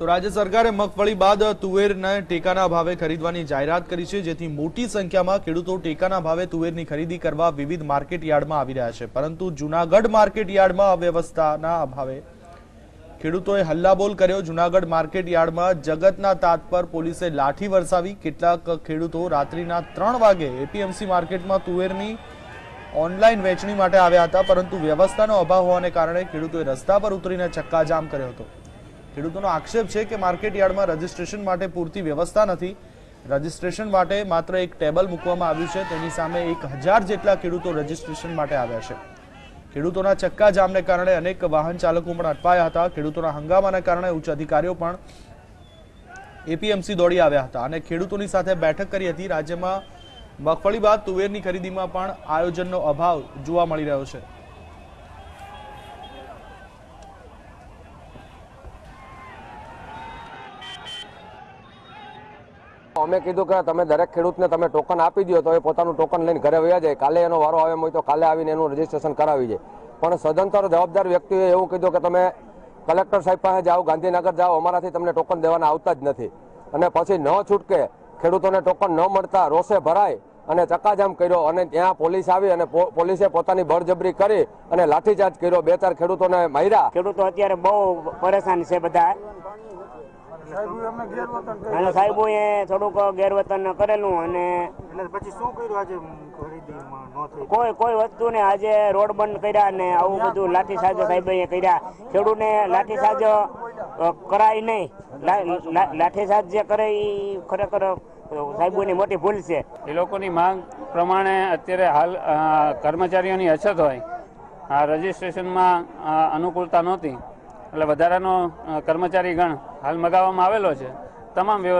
તો રાજ્ય સરકારે મગફળી બાદ તુવેરને ટેકાના ભાવે ખરીદવાની જાહેરાત કરી છે, જેથી મોટી સંખ્યામાં ખેડૂતો ટેકાના ભાવે તુવેરની ખરીદી કરવા વિવિધ માર્કેટ યાર્ડમાં આવી રહ્યા છે. પરંતુ જુનાગઢ માર્કેટ યાર્ડમાં અવ્યવસ્થાના અભાવે ખેડૂતોએ હલ્લાબોલ કર્યો. જુનાગઢ માર્કેટ યાર્ડમાં જગતના તાત પર પોલીસે લાઠી વરસાવી. કેટલાક ખેડૂતો રાત્રિના ત્રણ વાગે એપીએમસી માર્કેટમાં તુવેરની ઓનલાઈન વેચણી માટે આવ્યા હતા, પરંતુ વ્યવસ્થાનો અભાવ હોવાને કારણે ખેડૂતોએ રસ્તા પર ઉતરીને ચક્કાજામ કર્યો હતો. ખેડૂતોનો આક્ષેપ છે કે માર્કેટ યાર્ડમાં રજીસ્ટ્રેશન માટે પૂરતી વ્યવસ્થા નથી. રજીસ્ટ્રેશન માટે માત્ર એક ટેબલ મૂકવામાં આવ્યું છે. તેની સામે એક હજાર જેટલા ખેડૂતો રજીસ્ટ્રેશન માટે આવ્યા છે. ખેડૂતોના ચક્કાજામને કારણે અનેક વાહન ચાલકો પણ અટવાયા હતા. ખેડૂતોના હંગામાના કારણે ઉચ્ચ અધિકારીઓ પણ એપીએમસી દોડી આવ્યા હતા અને ખેડૂતોની સાથે બેઠક કરી હતી. રાજ્યમાં મગફળી બાદ તુવેરની ખરીદીમાં પણ આયોજનનો અભાવ જોવા મળી રહ્યો છે. અમે કીધું કે તમે દરેક ખેડૂતને તમે ટોકન આપી દો તો એ પોતાનું ટોકન લઈને ઘરે વયા જાય. કાલે એનો વારો આવે તો કાલે આવીને એનું રજીસ્ટ્રેશન કરાવી જાય. પણ સદંતર જવાબદાર વ્યક્તિએ એવું કીધું કે તમે કલેક્ટર સાહેબ પાસે જાઓ, ગાંધીનગર જાઓ, અમારાથી તમને ટોકન દેવાના આવતા જ નથી. અને પછી ન છૂટકે ખેડૂતોને ટોકન ન મળતા રોષે ભરાય અને ચકાજામ કર્યો અને ત્યાં પોલીસ આવી અને પોલીસે પોતાની બળજબરી કરી અને લાઠીચાર્જ કર્યો. બે ચાર ખેડૂતોને માર્યા. ખેડૂતો અત્યારે બહુ પરેશાન છે બધા. અને સાહેબોએ થોડુંક ગેરવર્તન કરેલું અને પછી શું કર્યું આજે ખરીદીમાં? ન થઈ. કોઈ કોઈ વસ્તુ ને આજે રોડ બંધ કર્યા ને આવું બધું લાઠી લાઠીચાર્જ સાહેબે કર્યા. ખેડૂતને લાઠી સાજો કરાય નહીં. લાઠી સાજ જે કરે એ ખરેખર સાહેબોની મોટી ભૂલ છે. એ લોકોની માંગ પ્રમાણે અત્યારે હાલ કર્મચારીઓની અછત હોય. આ રજિસ્ટ્રેશનમાં અનુકૂળતા નહોતી. એટલે વધારાનો કર્મચારી ગણ હાલ મગાવવામાં આવેલો છે. તમામ વ્યવસ્થા